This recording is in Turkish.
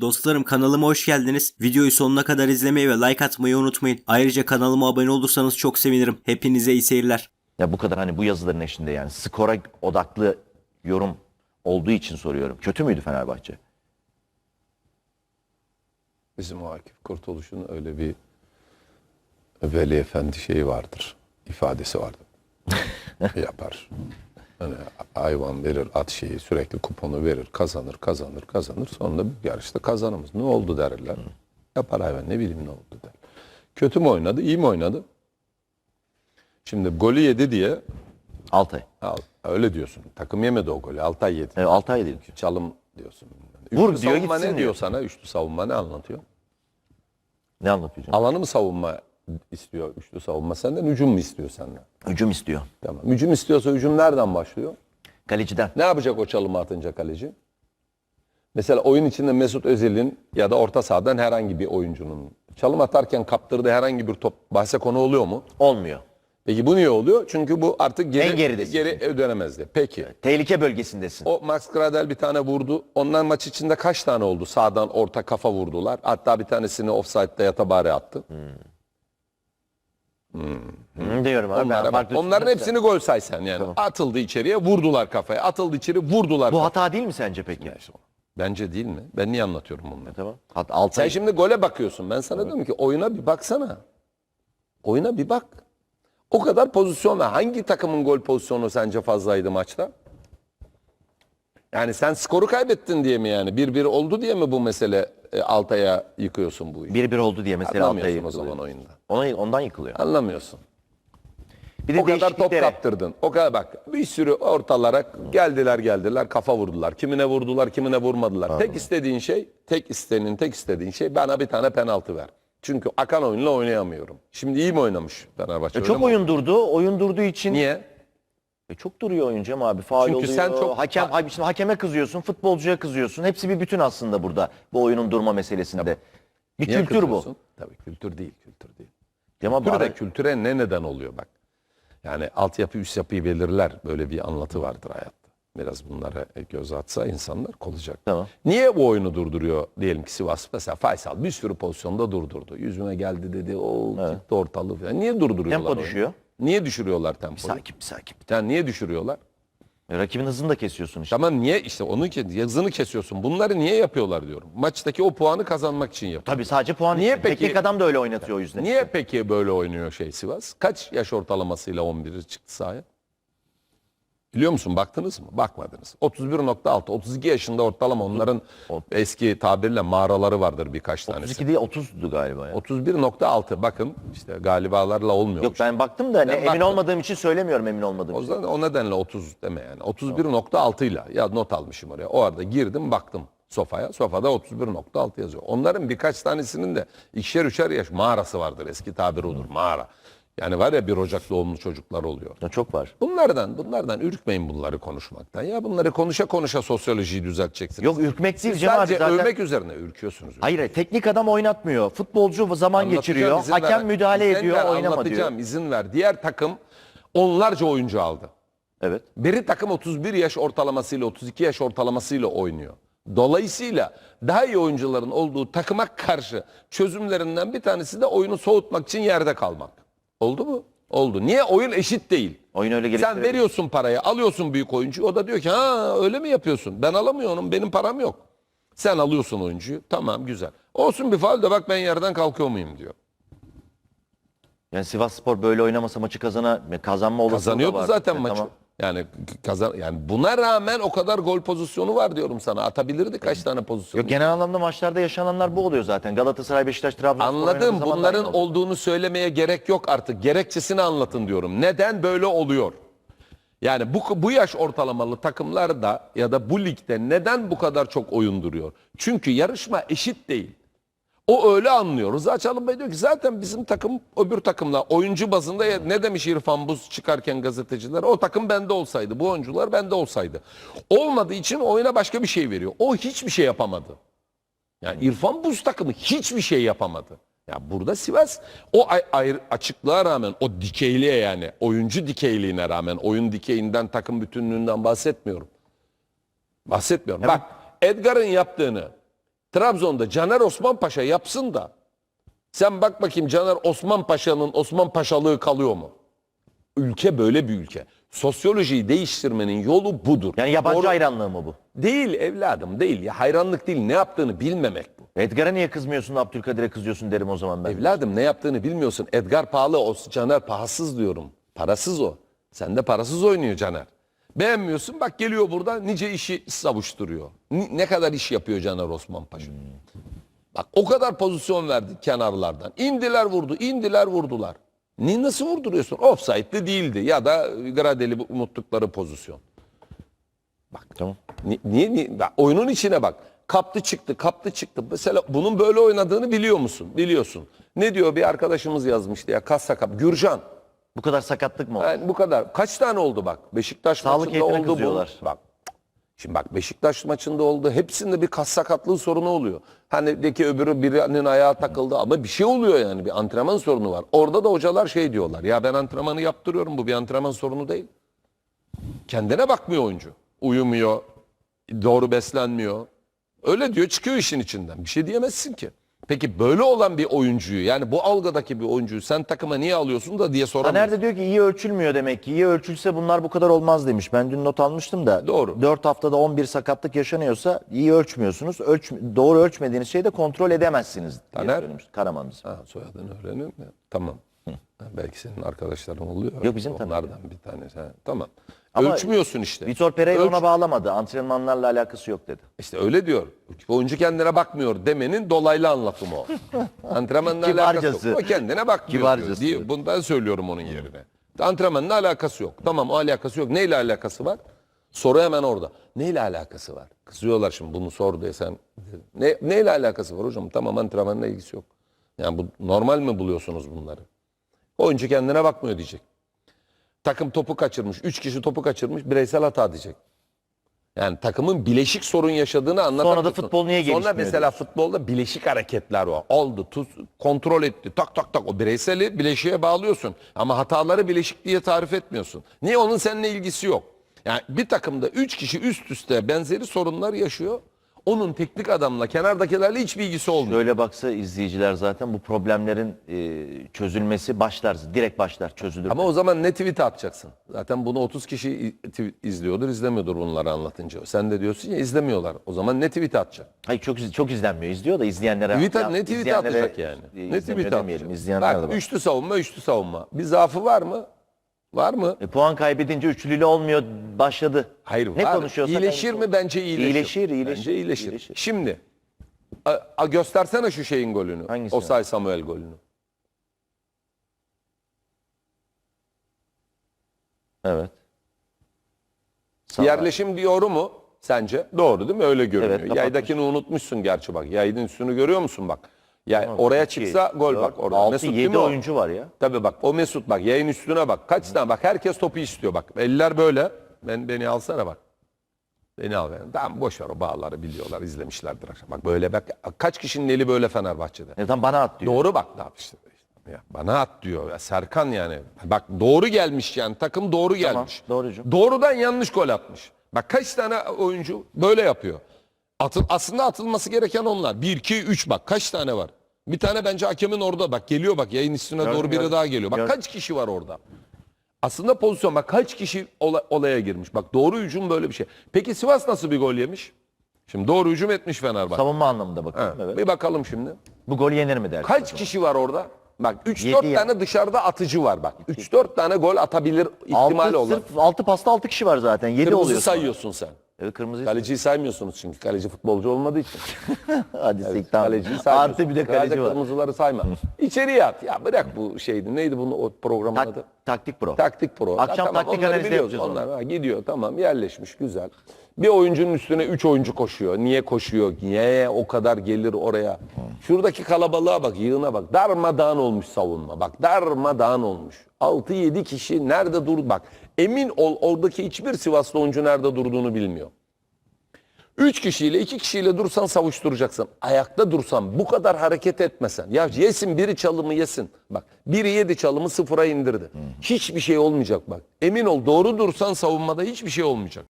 Dostlarım kanalıma hoş geldiniz. Videoyu sonuna kadar izlemeyi ve like atmayı unutmayın. Ayrıca kanalıma abone olursanız çok sevinirim. Hepinize iyi seyirler. Ya bu kadar hani bu yazıların eşinde yani skora odaklı yorum olduğu için soruyorum. Kötü müydü Fenerbahçe? Bizim o Akif Kurtuluş'un öyle bir Veli Efendi şeyi vardır. ifadesi vardır. Yapar. Hani hayvan verir, at şeyi sürekli kuponu verir, kazanır, kazanır, kazanır. Sonunda bir yarışta kazanımız. Ne oldu derler. Yapar hayvan ne bileyim ne oldu der. Kötü mü oynadı, iyi mi oynadı? Şimdi golü yedi diye Altay. al, öyle diyorsun. Takım yemedi o golü. Altay yedi. Evet, Altay dedik. Çalım diyorsun. Vur Üçlü diyor, savunma gitsin ne diyor. diyor sana? Üçlü savunma ne anlatıyor? Ne anlatıyor? Alanı mı savunma istiyor üçlü savunma senden? Hücum mu istiyor senden? Hücum istiyor. Tamam. Hücum istiyorsa hücum nereden başlıyor? Kaleciden. Ne yapacak o çalımı atınca kaleci? Mesela oyun içinde Mesut Özil'in ya da orta sahadan herhangi bir oyuncunun çalım atarken kaptırdığı herhangi bir top bahse konu oluyor mu? Olmuyor. Peki bu niye oluyor? Çünkü bu artık geri, En geridesin. geri dönemezdi. Peki. Tehlike bölgesindesin. O Max Gradel bir tane vurdu. Ondan maç içinde kaç tane oldu? Sağdan orta kafa vurdular. Hatta bir tanesini offside'da yatabare attı. Diyorum abi. ben Onlara bak. farklı Onların düşünüyorum. hepsini gol saysan yani. Atıldı içeriye, vurdular kafaya. Atıldı içeri, vurdular. Bu kafaya. hata değil mi sence peki? Bence değil mi? Ben niye anlatıyorum bunları? Tamam. Hat Sen Altay. şimdi gole bakıyorsun. Ben sana diyorum ki oyuna bir baksana. Oyuna bir bak. O kadar pozisyon var. Hangi takımın gol pozisyonu sence fazlaydı maçta? Yani sen skoru kaybettin diye mi yani? 1-1 oldu diye mi bu mesele e, Altay'a yıkıyorsun bu işi? 1-1 oldu diye mesela Altay'ı Anlamıyorsun o yıkılıyor. zaman oyunda. Ona, ondan yıkılıyor. Anlamıyorsun. Bir de o kadar top değişikliklere- kaptırdın. O kadar bak. Bir sürü ortalara geldiler geldiler kafa vurdular. Kimine vurdular, kimine vurmadılar. Tek istediğin şey, tek istenin, tek istediğin şey bana bir tane penaltı ver. Çünkü akan oyunla oynayamıyorum. Şimdi iyi mi oynamış Fenerbahçe? E, öyle çok mi? oyun durdu. Oyun durduğu için Niye? E, çok duruyor oyuncu ama abi. Faul Çünkü oluyor. sen çok- hakem Hayır, şimdi hakeme kızıyorsun, futbolcuya kızıyorsun. Hepsi bir bütün aslında burada. Bu oyunun durma meselesinde. Bir Niye kültür bu. kızıyorsun? Tabii kültür değil, kültür değil. Ama Kültüre, bari- kültüre ne neden oluyor bak. Yani altyapı üst yapıyı belirler. Böyle bir anlatı vardır hayatta. Biraz bunlara göz atsa insanlar olacak. Tamam. Niye bu oyunu durduruyor diyelim ki Sivas mesela Faysal bir sürü pozisyonda durdurdu. Yüzüme geldi dedi o çıktı ortalığı falan. Niye durduruyorlar Tempo oyunu? düşüyor. Niye düşürüyorlar tempoyu? Sakin sakin. Yani niye düşürüyorlar? E, rakibin hızını da kesiyorsun işte. Tamam niye işte onu ke- hızını kesiyorsun. Bunları niye yapıyorlar diyorum. Maçtaki o puanı kazanmak için yapıyor. Tabii sadece puan Niye için. peki- Teknik adam da öyle oynatıyor o yüzden. Niye peki böyle oynuyor şey Sivas? Kaç yaş ortalamasıyla 11'i çıktı sahaya? Biliyor musun baktınız mı? Bakmadınız. 31.6, 32 yaşında ortalama onların eski tabirle mağaraları vardır birkaç tanesi. 32 değil 30'du galiba ya. 31.6 bakın işte galibalarla olmuyor. Yok ben baktım da ne, Ben emin baktım. olmadığım için söylemiyorum emin olmadığım O, için. zaman o nedenle 30 deme yani. 31.6 ile ya not almışım oraya. O arada girdim baktım sofaya. Sofada 31.6 yazıyor. Onların birkaç tanesinin de ikişer üçer yaş mağarası vardır. Eski tabir odur mağara. Yani var ya bir Ocak doğumlu çocuklar oluyor. Ya çok var. Bunlardan bunlardan ürkmeyin bunları konuşmaktan. Ya bunları konuşa konuşa sosyolojiyi düzelteceksiniz. Yok ürkmek değil Siz Cem abi sadece zaten. övmek üzerine ürküyorsunuz. Hayır teknik adam oynatmıyor. Futbolcu zaman geçiriyor. izin Hakem ver. müdahale İzin ediyor ver, oynama diyor. Anlatacağım izin ver. Diğer takım onlarca oyuncu aldı. Evet. Biri takım 31 yaş ortalamasıyla 32 yaş ortalamasıyla oynuyor. Dolayısıyla daha iyi oyuncuların olduğu takıma karşı çözümlerinden bir tanesi de oyunu soğutmak için yerde kalmak. Oldu mu? Oldu. Niye? Oyun eşit değil. Oyun öyle Sen geliştirebilir. veriyorsun parayı, alıyorsun büyük oyuncuyu. O da diyor ki ha öyle mi yapıyorsun? Ben alamıyorum, benim param yok. Sen alıyorsun oyuncuyu. Tamam güzel. Olsun bir faul de bak ben yerden kalkıyor muyum diyor. Yani Sivas Spor böyle oynamasa maçı kazana kazanma olasılığı da Kazanıyordu var. zaten E, maçı. tamam. Yani kazan yani buna rağmen o kadar gol pozisyonu var diyorum sana. Atabilirdi kaç tane pozisyon. Yok genel anlamda maçlarda yaşananlar bu oluyor zaten. Galatasaray, Beşiktaş, Trabzonspor Anladım. Bunların aynı olduğunu söylemeye gerek yok artık. Gerekçesini anlatın diyorum. Neden böyle oluyor? Yani bu bu yaş ortalamalı takımlarda ya da bu ligde neden bu kadar çok oyun duruyor? Çünkü yarışma eşit değil. O öyle anlıyor. Rıza Çalın Bey diyor ki zaten bizim takım öbür takımla oyuncu bazında ya- ne demiş İrfan Buz çıkarken gazeteciler? O takım bende olsaydı, bu oyuncular bende olsaydı. Olmadığı için oyuna başka bir şey veriyor. O hiçbir şey yapamadı. Yani İrfan Buz takımı hiçbir şey yapamadı. Ya burada Sivas o ay- ayrı- açıklığa rağmen o dikeyliğe yani oyuncu dikeyliğine rağmen oyun dikeyinden takım bütünlüğünden bahsetmiyorum. Bahsetmiyorum. Bak Edgar'ın yaptığını Trabzon'da Caner Osman Paşa yapsın da sen bak bakayım Caner Osman Paşa'nın Osman Paşalığı kalıyor mu? Ülke böyle bir ülke. Sosyolojiyi değiştirmenin yolu budur. Yani yabancı Doğru- hayranlığı mı bu? Değil evladım değil. Ya hayranlık değil. Ne yaptığını bilmemek bu. Edgar'a niye kızmıyorsun Abdülkadir'e kızıyorsun derim o zaman ben. Evladım ne yaptığını bilmiyorsun. Edgar pahalı, o Caner pahasız diyorum. Parasız o. Sen de parasız oynuyor Caner. Beğenmiyorsun bak geliyor burada nice işi savuşturuyor. Ne kadar iş yapıyor Caner Osman Paşa. Bak o kadar pozisyon verdik kenarlardan. İndiler vurdu, indiler vurdular. Ni nasıl vurduruyorsun? Offside'li değildi ya da Gradeli unuttukları pozisyon. Tamam. Ni- Niye, niye? Bak, oyunun içine bak. Kaptı çıktı, kaptı çıktı. Mesela bunun böyle oynadığını biliyor musun? Biliyorsun. Ne diyor bir arkadaşımız yazmıştı ya kas sakap. Gürcan. Bu kadar sakatlık mı oldu? Yani bu kadar. Kaç tane oldu bak? Beşiktaş Sağlık maçında oldu bu. Bak. Şimdi bak Beşiktaş maçında oldu. Hepsinde bir kas sakatlığı sorunu oluyor. Hani de ki öbürü birinin ayağı takıldı ama bir şey oluyor yani. Bir antrenman sorunu var. Orada da hocalar şey diyorlar. Ya ben antrenmanı yaptırıyorum. Bu bir antrenman sorunu değil. Kendine bakmıyor oyuncu. Uyumuyor. Doğru beslenmiyor. Öyle diyor çıkıyor işin içinden. Bir şey diyemezsin ki. Peki böyle olan bir oyuncuyu yani bu algıdaki bir oyuncuyu sen takıma niye alıyorsun da diye soramıyorsun. Taner de diyor ki iyi ölçülmüyor demek ki. İyi ölçülse bunlar bu kadar olmaz demiş. Ben dün not almıştım da. Doğru. 4 haftada 11 sakatlık yaşanıyorsa iyi ölçmüyorsunuz. Ölç, doğru ölçmediğiniz şeyi de kontrol edemezsiniz Taner? Karamanız. Ha, soyadını öğrenin mi? Tamam. Belki senin arkadaşların oluyor. Yok, bizim tabii. Onlardan bir tanesi. Ha, tamam. Ama Ölçmüyorsun işte. Vitor Pereira Ölç- ona bağlamadı. Antrenmanlarla alakası yok dedi. İşte öyle diyor. Oyuncu kendine bakmıyor demenin dolaylı anlatımı o. Antrenmanla alakası Kibarcası. yok. O kendine bakmıyor Kibarcası. diyor. Diye, bundan söylüyorum onun yerine. Antrenmanla alakası yok. Tamam o alakası yok. Neyle alakası var? Soru hemen orada. Neyle alakası var? Kızıyorlar şimdi bunu sor diye sen. Ne, neyle alakası var hocam? Tamam antrenmanla ilgisi yok. Yani bu normal mi buluyorsunuz bunları? Oyuncu kendine bakmıyor diyecek. Takım topu kaçırmış. Üç kişi topu kaçırmış. Bireysel hata diyecek. Yani takımın bileşik sorun yaşadığını anlatan. Sonra da futbol niye Sonra gelişmiyor mesela futbolda bileşik hareketler var. Oldu, tuz, kontrol etti, tak tak tak. O bireyseli bileşiğe bağlıyorsun. Ama hataları bileşik diye tarif etmiyorsun. Niye? Onun seninle ilgisi yok. Yani bir takımda üç kişi üst üste benzeri sorunlar yaşıyor. Onun teknik adamla, kenardakilerle hiçbir ilgisi olmuyor. Şöyle baksa izleyiciler zaten bu problemlerin e, çözülmesi başlar. Direkt başlar çözülür. Ama o zaman ne tweet atacaksın? Zaten bunu 30 kişi izliyordur, izlemiyordur bunları anlatınca. Sen de diyorsun ya izlemiyorlar. O zaman ne tweet atacak? Hayır çok çok izlenmiyor. İzliyor da izleyenlere. Tweet, ya, ne tweet izleyenlere, atacak yani? e, Ne tweet atacak? izleyenler de Bak var. üçlü savunma, üçlü savunma. Bir zaafı var mı? Var mı? E, puan kaybedince üçlüyle olmuyor başladı. Hayır ne var. konuşuyorsak İyileşir mi? Bence iyileşir. İyileşir, iyileşir. Bence iyileşir. İyileşir. Şimdi a, a, göstersene şu şeyin golünü. Hangisini? Osay Samuel golünü. Evet. Sağ. Yerleşim diyoru mu sence? Doğru değil mi? Öyle görünüyor. Evet. Yaydakini unutmuşsun gerçi bak. Yayın üstünü görüyor musun bak? Ya oraya çıksa gol bak orada. 6 Mesut değil 7 mi o? oyuncu var ya. Tabii bak o Mesut bak yayın üstüne bak. Kaç tane bak herkes topu istiyor bak. Eller böyle. Ben beni alsana bak. Beni al beni. Tamam boş ver o bağları biliyorlar izlemişlerdir akşam. Bak böyle bak kaç kişinin eli böyle Fenerbahçe'de. E, tam bana at diyor. Doğru bak ne yapmıştı. Ya bana at diyor ya Serkan yani. Bak doğru gelmiş yani takım doğru gelmiş. doğrucu. Doğrudan yanlış gol atmış. Bak kaç tane oyuncu böyle yapıyor. Atıl, aslında atılması gereken onlar. 1 2 3 bak kaç tane var? Bir tane bence hakemin orada bak geliyor bak yayın üstüne Gördüm, doğru biri gördüm. daha geliyor. Bak Gördüm. kaç kişi var orada? Aslında pozisyon bak kaç kişi ola- olaya girmiş. Bak doğru hücum böyle bir şey. Peki Sivas nasıl bir gol yemiş? Şimdi doğru hücum etmiş Fenerbahçe. Savunma anlamında bakıyorum. Evet. Bir bakalım şimdi. Bu gol yenir mi dersin? Kaç kişi var orada? Bak 3-4 Yedi ya. tane dışarıda atıcı var bak. 3-4 tane gol atabilir ihtimali 6, olan. sırf 6 pasta 6 kişi var zaten. 7 Kırmızı oluyor. sayıyorsun sen. Evet kırmızı. Kaleciyi saymıyorsunuz çünkü kaleci futbolcu olmadığı için. Hadi sik tamam. Kaleciyi saymıyorsun. Artı bir de kaleci var. kırmızıları sayma. İçeriye at. Ya bırak bu şeydi. Neydi bunun o programın Tak- adı? taktik pro. Taktik pro. Akşam tamam, taktik onları analizi biliyoruz. yapacağız Onlar ha, gidiyor tamam yerleşmiş güzel. Bir oyuncunun üstüne 3 oyuncu koşuyor. Niye koşuyor? Niye o kadar gelir oraya? Şuradaki kalabalığa bak, yığına bak. Darmadağın olmuş savunma. Bak darmadağın olmuş. 6-7 kişi nerede dur bak. Emin ol oradaki hiçbir Sivaslı oyuncu nerede durduğunu bilmiyor. Üç kişiyle iki kişiyle dursan savuşturacaksın. Ayakta dursan bu kadar hareket etmesen. Ya yesin biri çalımı yesin. Bak biri yedi çalımı sıfıra indirdi. Hiçbir şey olmayacak bak. Emin ol doğru dursan savunmada hiçbir şey olmayacak.